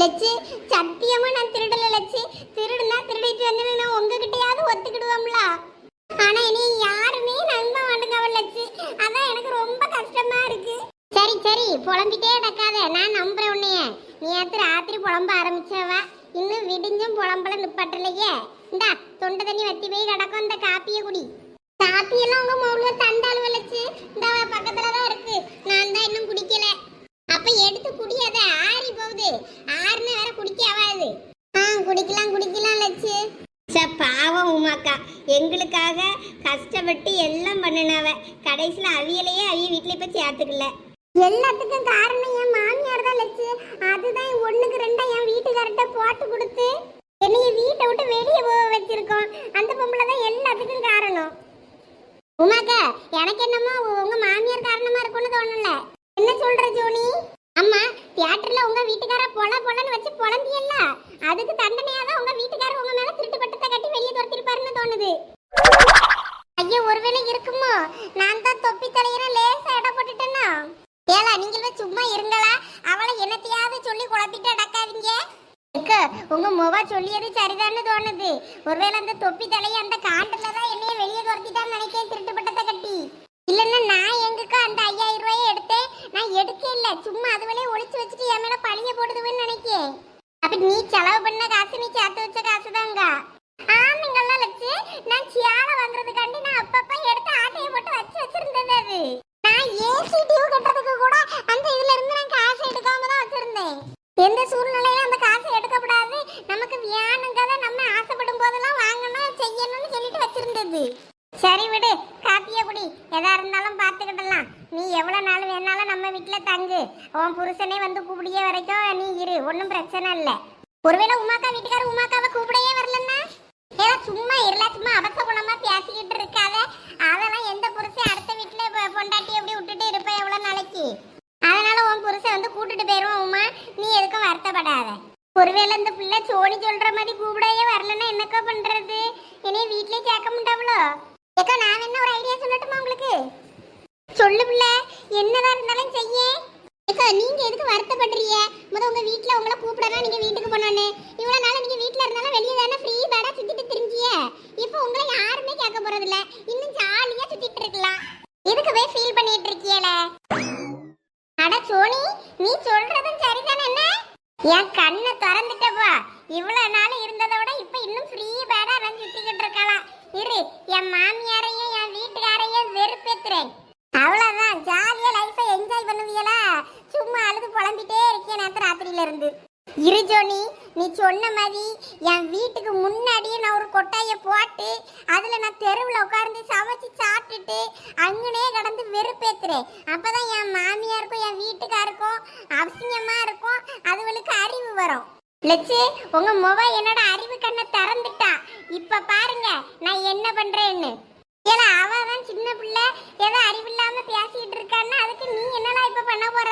லட்சு சத்தியமா நான் திருடல லட்சு. திருடுனா திருடிட்டு வந்து நான் உங்ககிட்டயாவது ஒத்துக்கிடுவோம்ல. ஆனா இனி யாருமே நம்ப மாட்டேங்க லட்சு. அதான் எனக்கு ரொம்ப கஷ்டமா இருக்கு. சரி சரி புலம்பிட்டே நடக்காத. நான் நம்புறேன் உன்னைய. நீ நேத்து ராத்திரி புலம்ப ஆரம்பிச்சவ. இன்னும் விடிஞ்சும் புலம்பல நிப்பாட்டலையே. இந்தா தொண்டை தண்ணி வத்தி போய் கிடக்கும் இந்த காப்பிய குடி. காப்பியெல்லாம் உங்க மௌல தண்டால் வளைச்சு இந்த பக்கத்துல தான் இருக்கு நான் தான் இன்னும் குடிக்கல அப்ப எடுத்து குடியாத ஆறி போகுது ஆறுன்னு வேற குடிக்க ஆகாது ஆ குடிக்கலாம் குடிக்கலாம் லட்சு சே பாவம் உமாக்கா எங்களுக்காக கஷ்டப்பட்டு எல்லாம் பண்ணினவ கடைசியில் அவியலையே அவிய வீட்டில் இப்போ சேர்த்துக்கல. எல்லாத்துக்கும் காரணம் என் மாமியார் தான் லட்சு அதுதான் ஒண்ணுக்கு ரெண்டா என் வீட்டுக்கார்ட்ட போட்டு கொடுத்து என்னைய வீட்டை விட்டு வெளியே போக வச்சிருக்கோம் அந்த பொம்பளை தான் எல்லாத்துக்கும் காரணம் உமாக்கா எனக்கு என்னமோ உங்க மாமியார் காரணமா இருக்கும்னு தோணல என்ன சொல்ற ஜோனி அம்மா தியேட்டர்ல உங்க வீட்டுக்கார பொல பொலன்னு வச்சு பொலந்தியல்ல அதுக்கு தண்டனையா தான் உங்க வீட்டுக்காரர் உங்க மேல திருட்டு பட்டத்தை கட்டி வெளியே துரத்திருப்பாருன்னு தோணுது ஐயோ ஒருவேளை இருக்குமோ நான் தான் தொப்பி தலையிற லேசா இட போட்டுட்டேன்னா ஏலா நீங்களும் சும்மா இருங்களா அவளை என்னத்தையாவது சொல்லி குழப்பிட்டு அடக்காதீங்க அக்கா, உங்க முவா சொல்லியது சரிதான்னு தோணுது ஒருவேளை அந்த தொப்பி தலையை அந்த காண்டுல தான் என்னைய வெளியே துரத்திட்டான்னு நினைக்கிறேன் திருட்டு பட்டத்தை கட்டி இல்லைன்னா நான் எங்கக்கா அந்த ஐயாயிரம் ரூபாயை எடுத்தேன் நான் எடுக்க இல்ல சும்மா அது வச்சுட்டு என் மேல பழிய போடுதுன்னு நினைக்கேன் அப்ப நீ செலவு பண்ண காசு நீ சேர்த்து வச்ச காசு தாங்க ஆமாங்கல்ல லட்சு நான் சியால வாங்குறதுக்காண்டி நான் அப்பப்ப எடுத்து ஆட்டையை போட்டு வச்சு வச்சிருந்தது அது நான் ஏசி டியூ கட்டுறதுக்கு கூட அந்த இதுல இருந்து நான் காசு எடுக்காம தான் வச்சிருந்தேன் எந்த சூழ்நிலையில அந்த காசை எடுக்கக்கூடாது நமக்கு வியானுங்கிறத நம்ம ஆசைப்படும் போதெல்லாம் வாங்கணும் செய்யணும்னு சொல்லிட்டு வச்சிருந்தது சரி விடு காப்பிய குடி எதா இருந்தாலும் பார்த்துக்கிடலாம் நீ எவ்வளவு நாள் வேணாலும் நம்ம வீட்டில் தங்கு. உன் புருஷனே வந்து கூப்பிடிய வரைக்கும் நீ இரு ஒன்றும் பிரச்சனை இல்லை. ஒருவேளை உமாக்கா வீட்டுக்கார உமாக்காவை கூப்பிடவே வரலன்னா? ஏதோ சும்மா இருல சும்மா அபத்த குணமா பேசிக்கிட்டு இருக்காத. அதெல்லாம் எந்த புருஷன் அடுத்த வீட்டில் பொண்டாட்டி எப்படி விட்டுட்டு இருப்ப எவ்வளோ நாளைக்கு? அதனால உன் புருஷன் வந்து கூட்டிட்டு போயிடுவான் உமா. நீ எதுக்கும் வருத்தப்படாத. ஒருவேளை இந்த பிள்ளை சோனி சொல்ற மாதிரி கூப்பிடவே வரலன்னா என்னக்கா பண்றது? இனி வீட்லயே கேட்க முடியாவளோ ஏக்கா நான் என்ன ஒரு ஐடியா சொல்லட்டுமா உங்களுக்கு? சொல்லு பிள்ளை என்னதான் இருந்தாலும் செய்ய. ஏக்கா நீங்க எதுக்கு வருத்தப்படுறீங்க? முத உங்க வீட்ல உங்களை கூப்பிடலாம் நீங்க வீட்டுக்கு போனோன்னு இவ்வளவு நாள் நீங்க வீட்ல இருந்தாலும் வெளியே தானே ஃப்ரீ பேடா சுத்திட்டு திரிஞ்சிய? இப்போ உங்களை யாருமே கேட்க போறது இல்ல இன்னும் ஜாலியா சுத்திட்டு இருக்கலாம். எதுக்கு போய் ஃபீல் பண்ணிட்டு இருக்கீங்களே அட சோனி நீ சொல்றதும் சரிதானே என்ன? என் கண்ணை திறந்துட்டப்பா இவ்வளவு நாள் இருந்ததை விட இப்ப இன்னும் ஃப்ரீ பேடா நான் சுத்திக்கிட்டு இருக்கலாம். இரு என் மாமியாரையும் என் வீட்டுக்காரையும் வெறுப்பேத்துறேன். அவ்வளவுதான். ஜாலியா லைஃபை என்ஜாய் பண்ணுவீங்களா? சும்மா அழுது புலம்பிட்டே இருக்கேன் நேற்று ராத்திரியில இருந்து இரு ஜோனி நீ சொன்ன மாதிரி என் வீட்டுக்கு முன்னாடியே நான் ஒரு கொட்டாயை போட்டு அதுல நான் தெருவில் உட்கார்ந்து சமைச்சு சாப்பிட்டுட்டு அங்கனே கடந்து வெறுப்பேத்துறேன். அப்பதான் என் மாமியாருக்கும் என் வீட்டுக்காருக்கும் அவசியமா இருக்கும். அதுகளுக்கு அறிவு வரும். லட்சு உங்க முகம் என்னோட அறிவு கண்ணை திறந்துட்டா. இப்ப பாருங்க நான் என்ன பண்றேன்னு. ஏன்னா அவ தான் சின்ன பிள்ளை ஏதோ அறிவில்லாம பேசிட்டு இருக்கான்னா அதுக்கு நீ என்னடா இப்ப பண்ண போற?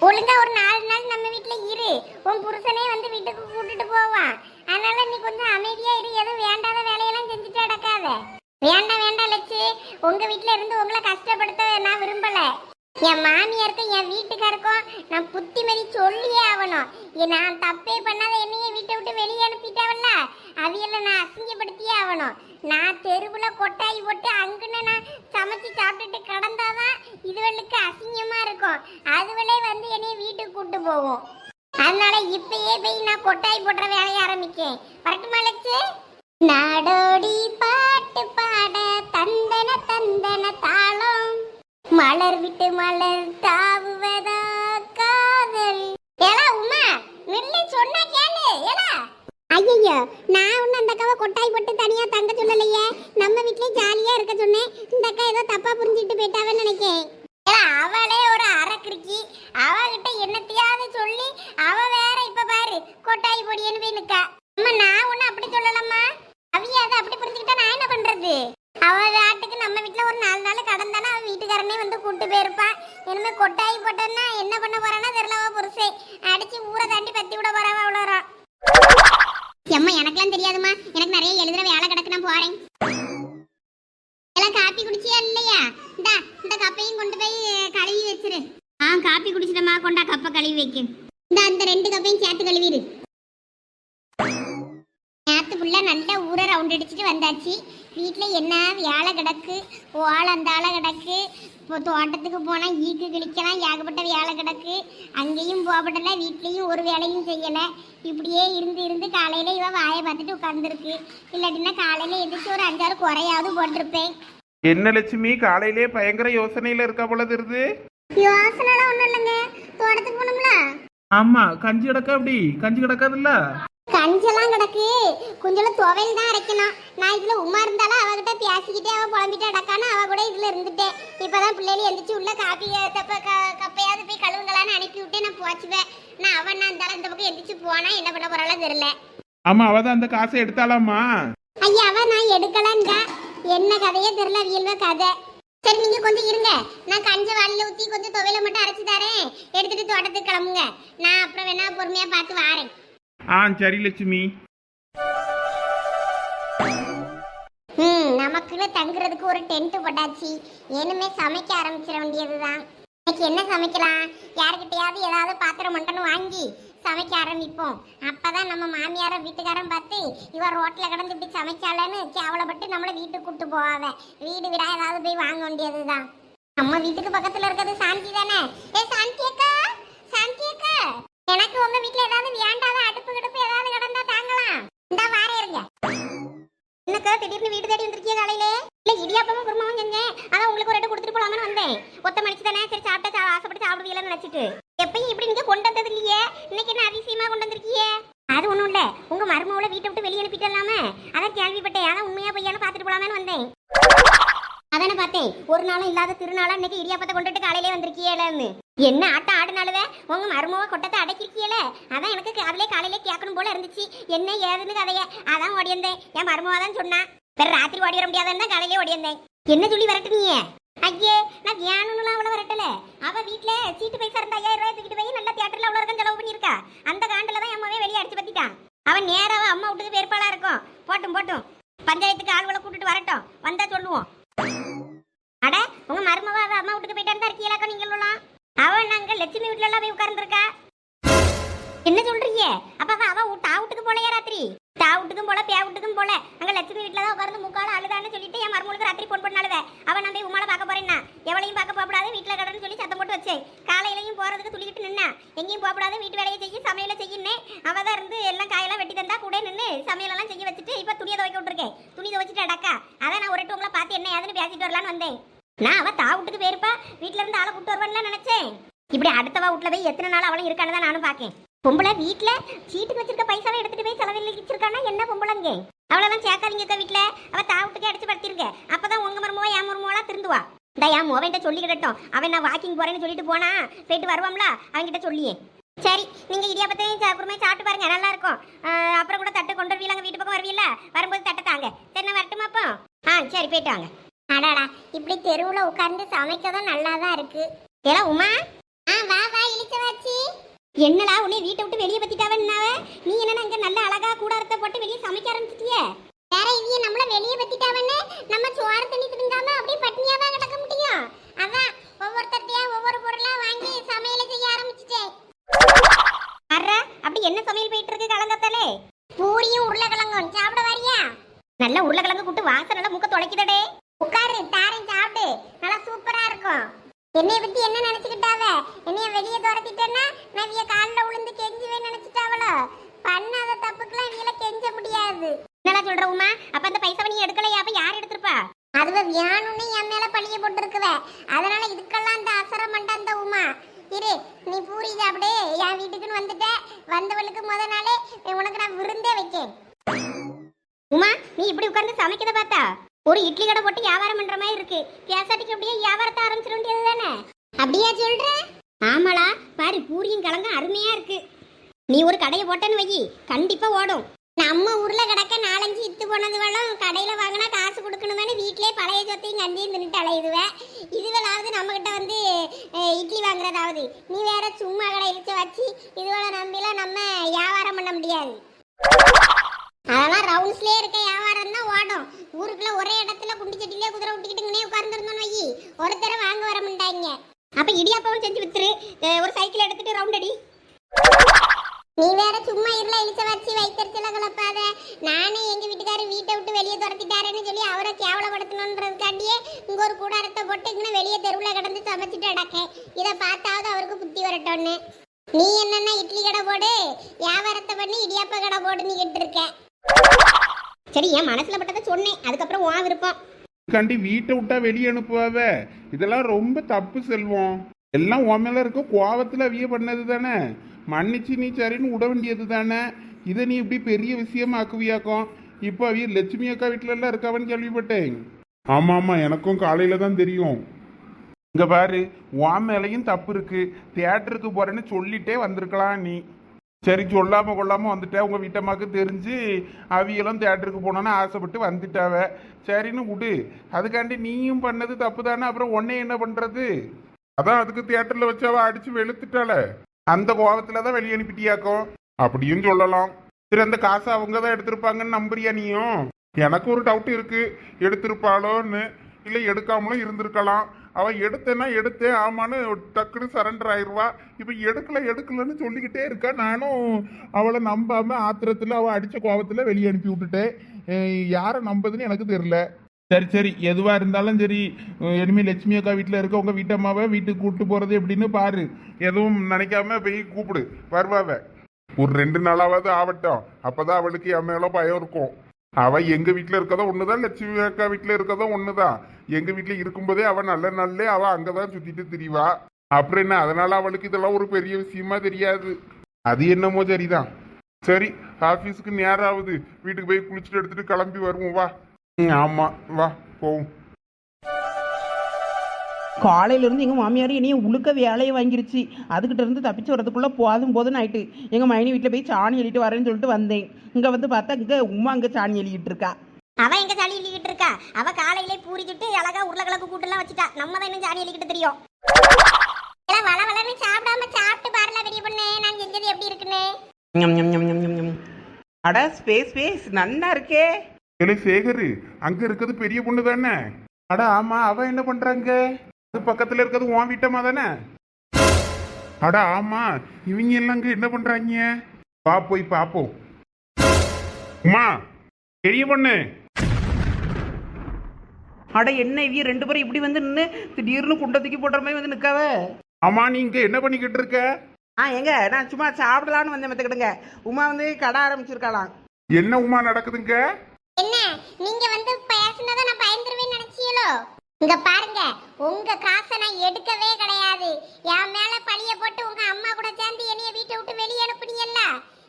ஒழுங்கா ஒரு நாலு நாள் நம்ம வீட்ல இரு. உன் புருஷனே வந்து வீட்டுக்கு கூட்டிட்டு போவான். அதனால நீ கொஞ்சம் அமைதியா இரு. எதுவும் வேண்டாத வேலையெல்லாம் செஞ்சுட்டு அடக்காத வேண்டாம் வேண்டாம் லட்சு. உங்க வீட்ல இருந்து உங்களை கஷ்டப்படுத்த நான் விரும்பல. என் மாமியாருக்கும் என் வீட்டுக்காருக்கும் நான் புத்திமதி சொல்லியே ஆகணும். ஏ, நான் தப்பே பண்ணாத என்னைய வீட்டை விட்டு வெளியே அனுப்பிட்டாவல்ல? அவியல நான் அசிங்கப்படுத்தியே ஆகணும். நான் தெருவில் கொட்டாய் போட்டு அங்குன்னு நான் சமைச்சு சாப்பிட்டுட்டு கிடந்தாதான் இதுவளுக்கு அசிங்கமா இருக்கும். அதுவளே வந்து என்னைய வீட்டுக்கு கூட்டு போகும். அதனால இப்பயே போய் நான் கொட்டாய் போடுற வேலையை ஆரம்பிக்கேன். வரட்டுமா லட்சு? நாடோடி பாட்டு பாட தந்தன தந்தன தாளம். மலர் விட்டு மலர் தாவுவதா காதல். ஏலா உமா நில்லு சொன்னா கேளு. ஏலா ஐயோ நான் ஒன்னும் அந்த அக்காவை கொட்டாய் போட்டு தனியாக தங்க சொல்லலையே. நம்ம வீட்லேயே ஜாலியா இருக்க சொன்னேன். இந்த அக்கா ஏதோ தப்பா புரிஞ்சுட்டு போயிட்டாவேன்னு நினைக்கேன். அவளே ஒரு அறக்கிருக்கி அவகிட்ட என்னத்தையாவது சொல்லி அவ வேற இப்ப பாரு கொட்டாய் பொடியன்னு போய் நிக்கா. அம்மா நான் ஒன்னும் அப்படி சொல்லலம்மா. அவிய அதை அப்படி புரிஞ்சுக்கிட்டா நான் என்ன பண்றது? அவ ஆட்டுக்கு நம்ம வீட்ல ஒரு நாலு நாள் கடந்தானே அவன் வீட்டுக்காரனே வந்து கூட்டு போயிருப்பான் இனிமே கொட்டாய் போட்டேன்னா என்ன பண்ண போறானா தெரியலவா புருஷே. அடிச்சு ஊரை தாண்டி பத்தி விட போறவ அவ்வளோ எம்மா எனக்கெல்லாம் தெரியாதுமா எனக்கு நிறைய எழுதுற வேலை கிடக்கு நான் போறேன். எல்லாம் காப்பி குடிச்சியா இல்லையா? இந்தா இந்த கப்பையும் கொண்டு போய் கழுவி வச்சிரு. ஆ காப்பி குடிச்சிட்டமா கொண்டா கப்பை கழுவி வைக்கு. இந்த அந்த ரெண்டு கப்பையும் சேர்த்து கழுவிடு நேற்று புள்ள நல்லா ஊற ரவுண்ட் அடிச்சுட்டு வந்தாச்சு. வீட்டில் என்ன வேலை கிடக்கு? ஓலை அந்த ஆளை கிடக்கு. இப்போ தோட்டத்துக்கு போனால் ஈக்கு கிழிக்கலாம் ஏகப்பட்ட வேலை கிடக்கு. அங்கேயும் போகப்படல வீட்லேயும் ஒரு வேலையும் செய்யலை. இப்படியே இருந்து இருந்து காலையில் இவ வாயை பார்த்துட்டு உட்காந்துருக்கு இல்லாட்டினா காலையில் எந்திரிச்சு ஒரு அஞ்சாறு குறையாவது போட்டிருப்பேன். என்ன லட்சுமி காலையிலே பயங்கர யோசனையில இருக்கா போல தெரியுது? யோசனைலாம் ஒன்றும் இல்லைங்க. தோட்டத்துக்கு போகணும்ல ஆமா கஞ்சி கிடக்கா அப்படி? கஞ்சி கிடக்காதுல்ல? கஞ்செல்லாம் கிடக்கு. கொஞ்சம் துவையல் தான் அரைக்கணும். நான் இதுல உமா இருந்தாலும் அவகிட்ட பேசிக்கிட்டே அவ புலம்பிட்டு அடக்கான அவ கூட இதுல இருந்துட்டேன் இப்பதான் பிள்ளைகள் எந்திரிச்சு உள்ள காப்பி தப்ப க- கப்பையாவது போய் கழுவுங்களான்னு அனுப்பி விட்டு நான் போச்சுவேன். நான் அவன் நான் இருந்தாலும் இந்த பக்கம் எந்திரிச்சு போனா என்ன பண்ண போறாளோ தெரியல. ஆமா அவதான் அந்த காசை எடுத்தாலாமா ஐயா அவ நான் எடுக்கலன்றா? என்ன கதையே தெரியல வியல்வ கதை. சரி நீங்க கொஞ்சம் இருங்க. நான் கஞ்ச வாளியில ஊத்தி கொஞ்சம் துவையில மட்டும் அரைச்சு தரேன். எடுத்துட்டு தோட்டத்துக்கு கிளம்புங்க. நான் அப்புறம் வேணா பொறுமையா பார்த்து வாரேன். ஆ சரி லட்சுமி. ம் நமக்குன்னு தங்குறதுக்கு ஒரு டென்ட் போட்டாச்சு. இனிமே சமைக்க ஆரம்பிச்சிட வேண்டியதுதான். இன்னைக்கு என்ன சமைக்கலாம்? யாருக்கிட்டையாவது ஏதாவது பாத்திரம் மட்டன்னு வாங்கி சமைக்க ஆரம்பிப்போம். அப்பதான் நம்ம மாமியார வீட்டுக்காரன் பார்த்து இவன் ரோட்ல கிடந்து இப்படி சமைச்சாலன்னு கேவலப்பட்டு நம்மளை வீட்டுக்கு கூட்டு போவாத வீடு வீடா ஏதாவது போய் வாங்க வேண்டியதுதான். நம்ம வீட்டுக்கு பக்கத்துல இருக்கிறது சாந்தி தானே? ஏ சாந்தி அக்கா! சாந்தி அக்கா! எனக்கு உங்க வீட்டுல ஏதாவது வேண்டாத அடுப்பு கிடப்பு ஏதாவது கிடந்தா தாங்கலாம். இந்த வாரே இருங்க. என்னக்கா திடீர்னு வீடு தேடி வந்திருக்கிய காலையில? இல்ல இடியாப்பமும் குருமாவும் செஞ்சேன். அதான் உங்களுக்கு ஒரு ரெண்டு கொடுத்துட்டு போலாம்னு வந்தேன். ஒத்த மணிச்சு தானே சரி சாப்பிட்டா சா- ஆசைப்பட்டு சாப்பிடுவீங்கன்னு நினைச்சிட்டு. எப்பயும் இப்படி நீங்க கொண்டு வந்தது இல்லையே? இன்னைக்கு என்ன அதிசயமா கொண்டு வந்திருக்கியே? அது ஒண்ணும் இல்ல. உங்க மருமகளை வீட்டை விட்டு வெளியே அனுப்பிட்டலாமே அதான் கேள்விப்பட்டேன். அதான் உண்மையா பொய்யான்னு பாத்துட்டு போலாமேன்னு வந்தேன். அதானே பார்த்தேன். ஒரு நாளும் இல்லாத திருநாளா இன்னைக்கு இடியாப்பத்தை கொண்டுட்டு காலையிலே வந்திருக்கீங்களேன்னு என்ன ஆட்டம் ஆடினாலுவே? உங்க மருமவ கொட்டத்தை அடக்கிருக்கீல அதான் எனக்கு காதலே காலையிலே கேட்கணும் போல இருந்துச்சு. என்ன ஏதுன்னு கதைய? அதான் ஓடியிருந்தேன் என் மருமவா தான் சொன்னா. வேற ராத்திரி ஓடி வர முடியாதுன்னு தான் காலையிலே ஓடியிருந்தேன் என்ன சொல்லி விரட்டுனீங்க ஐயே நான் வியானுலாம் அவ்வளோ விரட்டல. அவ வீட்ல சீட்டு பைசா இருந்த ஐயாயிரம் ரூபாய் தூக்கிட்டு போய் நல்ல தியேட்டர்ல அவ்வளோ இருக்கும் செலவு பண்ணியிருக்கா. அந்த காண்டில் தான் அம்மாவே வெளியே அடிச்சு பத்திட்டான். அவன் நேராக அம்மா விட்டுக்கு வேறுபாடா இருக்கும். போட்டும் போட்டும். பஞ்சாயத்துக்கு ஆள்களை கூட்டிட்டு வரட்டும். வந்தா சொல்லுவோம். அட உங்க மருமவா அவ அம்மா வீட்டுக்கு போயிட்டு தான் இருக்கீங்களா நீங்களும் அவன் நாங்க லட்சுமி வீட்ல எல்லாம் போய் உட்கார்ந்துருக்கா? என்ன சொல்றீங்க? அப்ப அவ அவ வீட்டு- தா வீட்டுக்கு போலையா ராத்திரி? தா வீட்டுக்கும் போல பே வீட்டுக்கும் போல. அங்க லட்சுமி வீட்ல தான் உட்கார்ந்து முக்கால அழுதான்னு சொல்லிட்டு என் மருமகளுக்கு ராத்திரி போன் பண்ணாலுவ அவ நான் போய் உமால பார்க்க போறேன்னா? எவளையும் பார்க்க போகக்கூடாது வீட்டுல கடன்னு சொல்லி சத்தம் போட்டு வச்சேன். காலையிலயும் போறதுக்கு துளிக்கிட்டு நின்னா? எங்கேயும் போகக்கூடாது வீட்டு வேலையை செய்ய சமையல செய்யினே அவ தான் இருந்து எல்லாம் காயெல்லாம் வெட்டி தந்தா கூட நின்று சமையலெல்லாம் செய்ய வச்சுட்டு இப்ப துணியை துவைக்க விட்டுருக்கேன். துணி துவைச்சிட்டு அடக்கா. அதான் நான் ஒரு உங்களை பார்த்து என்ன ஏதுன்னு பேசிட்டு வரலான்னு வந்தேன். நான் அவ தா வீட்டுக்கு போயிருப்பா. வீட்ல இருந்து ஆளை கூட்டு வருவான்லாம் நினைச்சேன். இப்படி அடுத்தவா வீட்ல போய் எத்தனை நாள் அவளும் இருக்கான்னு தான் நானும் பார்க்கேன். பொம்பளை வீட்ல சீட்டுக்கு வச்சிருக்க பைசாவை எடுத்துட்டு போய் செலவில் வச்சிருக்கானா என்ன பொம்பளைங்க? அவ்வளவுதான் சேர்க்காதீங்க அக்கா வீட்ல. அவ தா வீட்டுக்கே அடிச்சு படுத்திருக்க. அப்பதான் உங்க மருமவா என் மருமவளா திருந்துவா. இந்த என் மோவன்கிட்ட சொல்லிக்கிட்டோம் அவன் நான் வாக்கிங் போறேன்னு சொல்லிட்டு போனா போயிட்டு வருவாம்ல? அவன்கிட்ட சொல்லியே. சரி நீங்க இடியாப்பத்தையும் குருமே சாப்பிட்டு பாருங்க நல்லா இருக்கும். அப்புறம் கூட தட்டு கொண்டு வருவீங்க வீட்டு பக்கம் வருவீங்களா வரும்போது தட்டை தாங்க. சரி நான் வரட்டுமா அப்போ ஆ சரி போயிட்டு வாங்க. அடாடா இப்படி தெருவுல உட்கார்ந்து சமைக்கதான் நல்லா தான் இருக்கு. ஏலா உமா? ஆ வா வா இழுச்ச வாச்சி என்னடா உன்னை வீட்டை விட்டு வெளியே பத்திட்டாவன்னாவ நீ என்னன்னா இங்க நல்ல அழகா கூடாரத்தை போட்டு வெளியே சமைக்க ஆரம்பிச்சிட்டியே? வேற இவிய நம்மள வெளியே பத்திட்டாவன்னு நம்ம சோறு தண்ணி திங்காம அப்படியே பட்னியாவா கிடக்க முடியும் அதான் ஒவ்வொருத்தர்ட்டையா ஒவ்வொரு பொருளா வாங்கி சமையல செய்ய ஆரம்பிச்சிட்டேன் அறா அப்படி என்ன சமையல் போயிட்டு இருக்கு கலங்கத்தாலே பூரியும் உருளைக்கிழங்கும் சாப்பிட வரியா நல்ல உருளைக்கிழங்கு கூட்டு வாசம் நல்லா மூக்க தொலைக்குதடே உட்காரு தாரேன் சாப்பிடு நல்லா சூப்பரா இருக்கும் என்னைய பத்தி என்ன நினைச்சுக்கிட்டாவ என்னைய வெளியே துரத்திட்டேன்னா நான் இவிய காலில் விழுந்து கெஞ்சுவே நினைச்சிட்டாவளோ பண்ணாத தப்புக்கெல்லாம் இவியல கெஞ்ச முடியாது என்னடா சொல்ற உமா அப்ப அந்த பைசாவை நீ எடுக்கலையா அப்ப யார் எடுத்திருப்பா அதுவ உன்னை என் மேல பழிய போட்டுருக்குவ. அதனால இதுக்கெல்லாம் அந்த அசர மண்டா உமா. இரு நீ பூரி சாப்பிடு என் வீட்டுக்குன்னு வந்துட்ட. வந்தவளுக்கு முத நாளே உனக்கு நான் விருந்தே வைக்கேன். உமா நீ இப்படி உட்கார்ந்து சமைக்கிறத பார்த்தா? ஒரு இட்லி கடை போட்டு வியாபாரம் பண்ற மாதிரி இருக்கு. கேசாட்டிக்கு அப்படியே வியாபாரத்தை ஆரம்பிச்சிட வேண்டியது தானே? அப்படியா சொல்ற? ஆமாளா பாரு பூரியும் கிழங்கும் அருமையா இருக்கு. நீ ஒரு கடையை போட்டேன்னு வை கண்டிப்பா ஓடும். நம்ம ஊர்ல கிடக்க நாலஞ்சு இத்து போனது வளம் கடையில வாங்கினா காசு கொடுக்கணுமேனு வீட்டிலே பழைய சொத்தையும் கஞ்சியும் தின்னுட்டு அலையுதுவேன் இதுவளாவது நம்ம கிட்ட வந்து அஹ், இட்லி வாங்குறதாவது. நீ வேற சும்மா கடை இழுச்ச வச்சு இதுவளை நம்பிலாம் நம்ம வியாபாரம் பண்ண முடியாது. அதெல்லாம் ரவுண்ட்ஸ்லயே இருக்க வியாபாரம் தான் ஓடும். ஊருக்குள்ள ஒரே இடத்துல குண்டி சட்டிலே குதிரை விட்டுக்கிட்டுங்கன்னே உட்கார்ந்துருந்தோம் வை ஒருத்தரை வாங்க வர மாட்டாங்க அப்ப இடியாப்பவும் செஞ்சு வித்துரு. அஹ் ஒரு சைக்கிள் எடுத்துட்டு ரவுண்ட் அடி. நீ வேற சும்மா இருல இழிச்ச வச்சு வைத்தறிச்சல கலப்பாத. நானே எங்க வீட்டுக்காரர் வீட்டை விட்டு வெளியே துரத்திட்டாருன்னு சொல்லி அவரை கேவலப்படுத்தணுன்றதுக்காண்டியே இங்க ஒரு கூடாரத்தை போட்டு இங்கே வெளியே தெருவில் கிடந்து சமைச்சிட்டு அடக்கேன் இதை பார்த்தாவது அவருக்கு புத்தி வரட்டோன்னு நீ என்னன்னா இட்லி கடை போடு வியாபாரத்தை பண்ணி இடியாப்ப கடை போடுன்னு நீ இருக்க சரி என் மனசுல பட்டதை சொன்னேன். அதுக்கப்புறம் உன் விருப்பம். கண்டி வீட்டை விட்டா வெளியே அனுப்புவாவ? இதெல்லாம் ரொம்ப தப்பு செல்வம். எல்லாம் உன் மேல இருக்க கோவத்துல அவிய பண்ணது தானே மன்னிச்சு நீ சரின்னு விட வேண்டியது தானே? இதை நீ இப்படி பெரிய விஷயமாக்குவியாக்கும் இப்போ அவிய லட்சுமி அக்கா வீட்டுல எல்லாம் இருக்காவன்னு கேள்விப்பட்டேன். ஆமா ஆமா எனக்கும் காலையில தான் தெரியும். இங்க பாரு உன் மேலையும் தப்பு இருக்கு. தியேட்டருக்கு போறேன்னு சொல்லிட்டே வந்திருக்கலாம் நீ. சரி சொல்லாம கொள்ளாம வந்துட்ட. உங்க வீட்டம்மாக்கு தெரிஞ்சு அவியெல்லாம் தியேட்டருக்கு போனோன்னு ஆசைப்பட்டு வந்துட்டாவ. சரின்னு விடு. அதுக்காண்டி நீயும் பண்ணது தப்பு தானே. அப்புறம் உன்னே என்ன பண்றது? அதான் அதுக்கு தியேட்டர்ல வச்சு அவ அடிச்சு வெளுத்துட்டாள. அந்த கோபத்துல தான் வெளியே அனுப்பிட்டியாக்கும் அப்படியும் சொல்லலாம். சரி அந்த காசை அவங்க தான் எடுத்திருப்பாங்கன்னு நம்புறியா நீயும் எனக்கு ஒரு டவுட் இருக்கு. எடுத்திருப்பாளோன்னு. இல்லை எடுக்காமலும் இருந்திருக்கலாம். அவள் எடுத்தேன்னா எடுத்தேன் ஆமான்னு டக்குன்னு சரண்டர் ஆயிடுவா இப்போ எடுக்கல எடுக்கலன்னு சொல்லிக்கிட்டே இருக்கா. நானும் அவளை நம்பாம ஆத்திரத்தில் அவள் அடித்த கோபத்தில் வெளியே அனுப்பி விட்டுட்டேன். யாரை நம்புதுன்னு எனக்கு தெரில சரி சரி. எதுவாக இருந்தாலும் சரி. அஹ் லட்சுமி அக்கா வீட்டில் இருக்க உங்கள் வீட்டம்மாவை வீட்டுக்கு கூப்பிட்டு போகிறது எப்படின்னு பாரு. எதுவும் நினைக்காம போய் கூப்பிடு. வருவாவ ஒரு ரெண்டு நாளாவது ஆகட்டும். அப்போ தான் அவளுக்கு என் மேலே பயம் இருக்கும். அவள் எங்கள் வீட்டில் வீட்டுல இருக்கதோ தான் லட்சுமி அக்கா வீட்டுல இருக்கதோ தான் எங்கள் வீட்டில் இருக்கும்போதே அவள் நல்ல நாள்லே அவள் அங்கே தான் சுற்றிட்டு திரிவா. அப்புறம் என்ன? அதனால் அவளுக்கு இதெல்லாம் ஒரு பெரிய விஷயமா தெரியாது. அது என்னமோ சரிதான். சரி ஆஃபீஸுக்கு நேரம் ஆகுது வீட்டுக்கு போய் குளிச்சுட்டு எடுத்துகிட்டு கிளம்பி வருவோம். வா. ம், ஆமா. வா போவோம். காலையில இருந்து எங்கள் மாமியார் என்னைய உழுக்க வேலையை வாங்கிருச்சு. அதுக்கிட்ட இருந்து தப்பிச்சு வரதுக்குள்ளே போதும் போதும் ஆயிட்டு. எங்கள் மைனி வீட்டில் போய் சாணி எழுதிட்டு வரேன்னு சொல்லிட்டு வந்தேன். இங்கே வந்து பார்த்தா இங்கே உமா அங்கே சாணி எழுதிட்டு இருக்கா. அவ எங்க சாணி எழுதிக்கிட்டு இருக்கா? அவ காலையிலே பூரி சுட்டு அழகா உருளைக்கிழங்கு கூட்டெல்லாம் வச்சுட்டா. நம்ம தான் இன்னும் சாணி எழுதிக்கிட்டு தெரியும். எல்லாம் வள வளன்னு சாப்பிடாம சாப்பிட்டு பாருல பெரிய பொண்ணு. நான் செஞ்சது எப்படி இருக்குன்னு. அட ஸ்பேஸ் ஸ்பேஸ். நன்னா இருக்கே. இல்லை சேகர் அங்க இருக்கிறது பெரிய பொண்ணு தானே? அட ஆமா அவ என்ன பண்றாங்க? அது பக்கத்துல இருக்கிறது உன் வீட்டம்மா தானே? அட ஆமா இவங்க எல்லாம் அங்க என்ன பண்றாங்க? வா போய் பாப்போம். உமா பெரிய பொண்ணு. அட என்ன இவிய ரெண்டு பேரும் இப்படி வந்து நின்று திடீர்னு குண்டை தூக்கி போடுற மாதிரி வந்து நிற்காவ ஆமா நீ இங்க என்ன பண்ணிக்கிட்டு இருக்க? ஆ எங்க? நான் சும்மா சாப்பிடலான்னு வந்தேன் மெத்துக்கிடுங்க உமா வந்து கடை ஆரம்பிச்சிருக்காளாம். என்ன உமா நடக்குதுங்க? என்ன நீங்க வந்து பேசுனதை நான் பயந்துருவேன்னு நினைச்சீங்களோ இங்க பாருங்க உங்க காசை நான் எடுக்கவே கிடையாது. என் மேல பழிய போட்டு உங்க அம்மா கூட சேர்ந்து என்னைய வீட்டை விட்டு வெளியே அனுப்புனீங்கல்ல?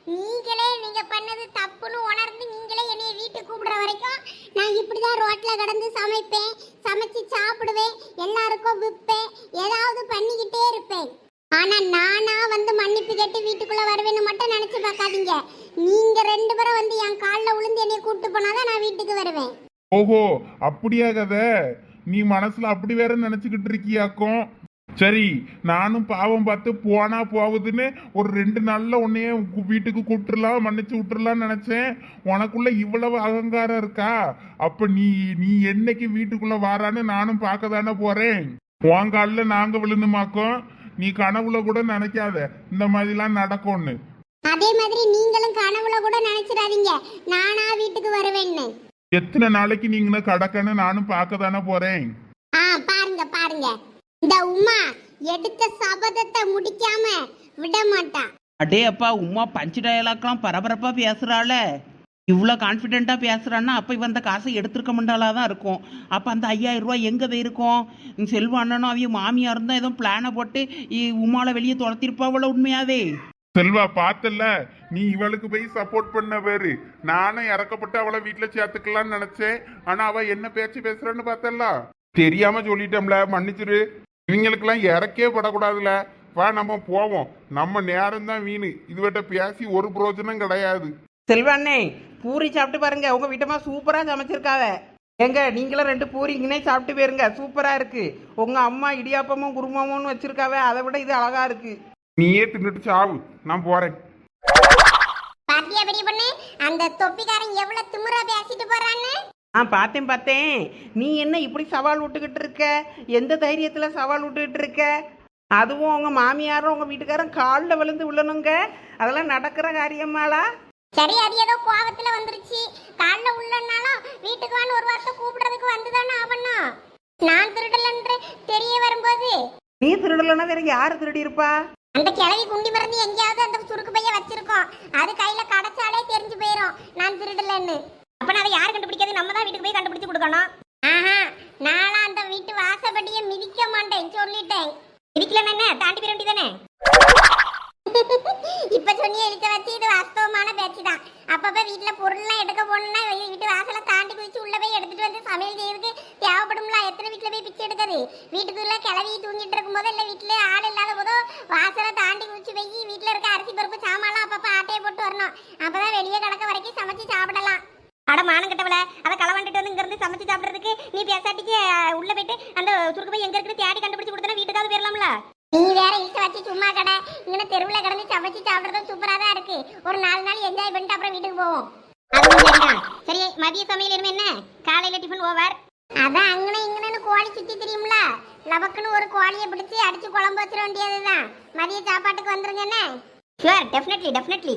நீங்களே நீங்க பண்ணது தப்புன்னு உணர்ந்து நீங்களே என்னைய வீட்டுக்கு கூப்பிடுற வரைக்கும் நான் இப்படிதான் ரோட்ல கடந்து சமைப்பேன் சமைச்சு சாப்பிடுவேன் எல்லாருக்கும் விற்பேன் ஏதாவது பண்ணிக்கிட்டே இருப்பேன். ஆனா நானா வந்து மன்னிப்பு கேட்டு வீட்டுக்குள்ள வருவேன்னு மட்டும் நினைச்சு பார்க்காதீங்க. நீங்க ரெண்டு பேரும் வந்து என் காலில் விழுந்து என்னைய கூட்டு போனாதான் நான் வீட்டுக்கு வருவேன். ஓஹோ அப்படியா கதை நீ மனசுல அப்படி வேற நினைச்சுக்கிட்டு இருக்கியாக்கும் சரி நானும் பாவம் பார்த்து போனா போகுதுன்னு ஒரு ரெண்டு நாள்ல உன்னைய வீட்டுக்கு கூப்பிட்டுலாம் மன்னிச்சு விட்டுறலாம்னு நினைச்சேன். உனக்குள்ள இவ்வளவு அகங்காரம் இருக்கா? அப்ப நீ நீ என்னைக்கு வீட்டுக்குள்ள வாரான்னு நானும் பார்க்க தானே போறேன். உன் காலில் நாங்க விழுந்துமாக்கோம் நீ கனவுல கூட நினைக்காத. இந்த மாதிரிலாம் நடக்கும்னு. அதே மாதிரி நீங்களும் கனவுல கூட நினைச்சிடாதீங்க. நானா வீட்டுக்கு வருவேன்னு. எத்தனை நாளைக்கு நீங்க கடக்கன்னு நானும் பார்க்க தானே போறேன்? ஆ பாருங்க பாருங்க. இந்த உமா எடுத்த சபதத்தை முடிக்காம விட மாட்டா. அடே அப்பா உமா பஞ்சு டயலாக்லாம் பரபரப்பா பேசுறாள. இவ்வளோ கான்ஃபிடென்ட்டாக பேசுறான்னா அப்போ இவன் அந்த காசை எடுத்திருக்க மாட்டாளா தான் இருக்கும். அப்போ அந்த ஐயாயிரம் ரூபாய் எங்கே போயிருக்கும் செல்வ அண்ணனும் அவிய மாமியார் இருந்தால் ஏதோ பிளானை போட்டு உமால வெளியே துரத்திருப்பாவள உண்மையாவே? செல்வா பார்த்தல்ல நீ இவளுக்கு போய் சப்போர்ட் பண்ண பேரு நானும் இறக்கப்பட்டு அவளை வீட்டுல சேர்த்துக்கலாம்னு நினைச்சேன். ஆனா அவ என்ன பேச்சு பேசுறான்னு பார்த்தல தெரியாம சொல்லிட்டோம்ல மன்னிச்சிரு. இவங்களுக்கெல்லாம் இறக்கே படக்கூடாதுல. வா நம்ம போவோம். நம்ம நேரம் தான் வீணு. இதுவட்ட பேசி ஒரு பிரோஜனம் கிடையாது. செல்வண்ணே பூரி சாப்பிட்டு பாருங்க. உங்க வீட்டம்மா சூப்பராக சமைச்சிருக்காவ. ஏங்க நீங்களும் ரெண்டு பூரி இங்கனே சாப்பிட்டு போயிருங்க. சூப்பராக இருக்கு. உங்க அம்மா இடியாப்பமும் குருமாவும் வச்சிருக்காவ. அதை விட இது அழகா இருக்கு. நீயே தின்னுட்டு சாவு. நான் போறேன். பாத்தியா பெரிய பொண்ணு? அந்த தொப்பிக்காரன் எவ்வளவு திமிரா பேசிட்டு போறான்னு? ஆ பார்த்தேன் பார்த்தேன். நீ என்ன இப்படி சவால் விட்டுக்கிட்டு இருக்க? எந்த தைரியத்தில் சவால் விட்டுக்கிட்டு இருக்க? அதுவும் உங்க மாமியாரும் உங்க வீட்டுக்காரும் காலில் விழுந்து விழணுங்க. அதெல்லாம் நடக்கிற காரியமாளா சரி அது ஏதோ கோவத்துல வந்துருச்சு. காலைல உள்ளனாலும் வீட்டுக்கு வான்னு ஒரு வார்த்தை கூப்பிடுறதுக்கு வந்துதானே ஆகணும். நான் திருடலன்று தெரிய வரும்போது. நீ திருடலைன்னா வேற யாரு திருடி இருப்பா? அந்த கிழவி குண்டி மறந்து எங்கேயாவது அந்த சுருக்கு பைய வச்சிருக்கோம். அது கையில கடைச்சாலே தெரிஞ்சு போயிரும். நான் திருடலன்னு. அப்ப நான் அதை யார் கண்டுபிடிக்காது நம்ம தான் வீட்டுக்கு போய் கண்டுபிடிச்சு கொடுக்கணும். ஆஹா நாளா அந்த வீட்டு வாசப்படியை மிதிக்க மாட்டேன் சொல்லிட்டேன். மிதிக்கலன்னு தாண்டி போயிட வேண்டியதானே இப்ப சொன்னிய எழுத்த வச்சு இது வாஸ்தவமான பேச்சு தான் அப்பப்ப வீட்டுல பொருள்லாம் எடுக்க போகணும்னா வெளிய வீட்டு வாசலை தாண்டி குதிச்சு உள்ள போய் எடுத்துட்டு வந்து சமையல் செய்யறதுக்கு தேவைப்படும்ல? எத்தனை வீட்டுல போய் பிச்சை எடுக்கிறது? வீட்டுக்குள்ள கிளவி தூங்கிட்டு இருக்கும் போது இல்ல வீட்டுல ஆள் இல்லாத வாசலை தாண்டி குச்சி போய் வீட்டுல இருக்க அரிசி பருப்பு சாமான்லாம் அப்பப்போ ஆட்டையை போட்டு வரணும். அப்பதான் வெளியே கிடக்க வரைக்கும் சமைச்சு சாப்பிடலாம். அட மானம் கட்டவள அதை களவாண்டுட்டு வந்து இங்கேருந்து சமைச்சு சாப்பிடுறதுக்கு நீ பேசாட்டிக்கு உள்ளே உள்ள போயிட்டு அந்த சுருக்கு போய் எங்கே இருக்குது தேடி கண்டுபிடிச்சு கொடுத்தா வீட்டுக்காவது போயிடலாம்ல நீ வேற இழுத்து வச்சு சும்மா கடை. இங்கே தெருவில் கிடந்து சமைச்சு சாப்பிடுறது சூப்பரா தான் இருக்கு. ஒரு நாலு நாள் என்ஜாய் பண்ணிட்டு அப்புறம் வீட்டுக்கு போவோம். அதுவும் சரிதான் சரி மதிய சமையல் இனிமே என்ன? காலையில் டிஃபன் ஓவர் அதான் அங்கன இங்கனன்னு கோழி சுத்தி தெரியும்ல? லவக்குன்னு ஒரு கோழியை பிடிச்சி அடிச்சு குழம்பு வச்சிட வேண்டியதுதான். மதிய சாப்பாட்டுக்கு வந்துருங்க என்ன? Sure definitely definitely